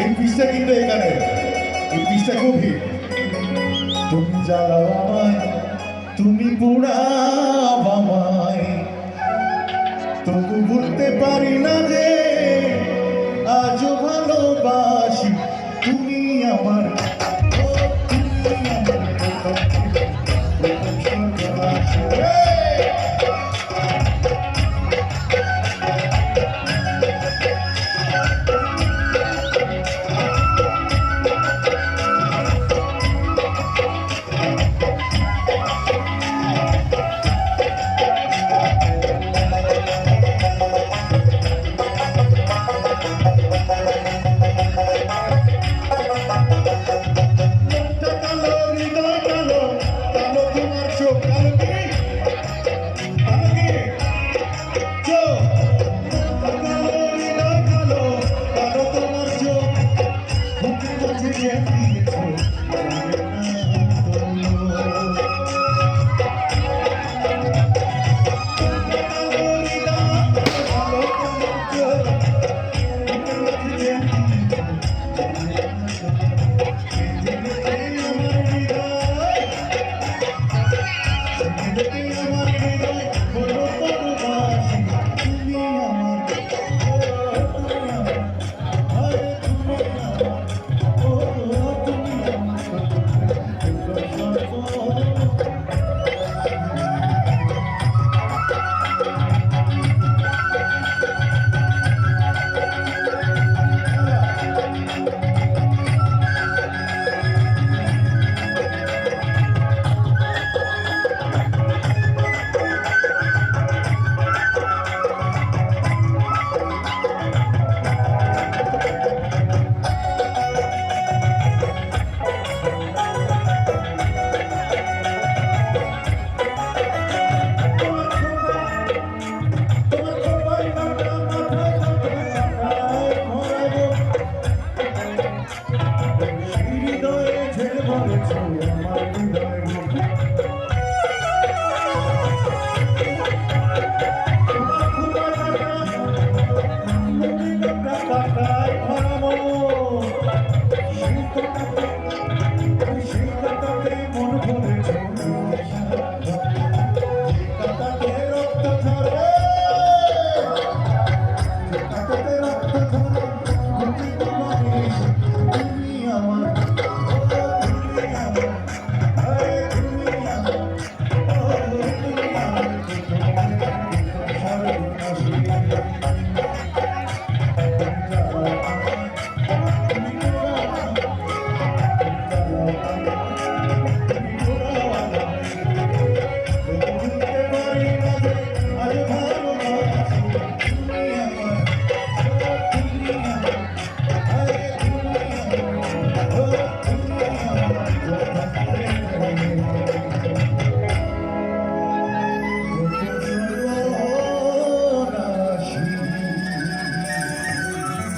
এই পিসটা কিন্তু এখানে। এই পিসটা খুব তুমি জ্বালাও আমায়, তুমি পুরাব আমায়। তবু বলতে পারি না যে, আজও ভালোবাসি তুমি আমার।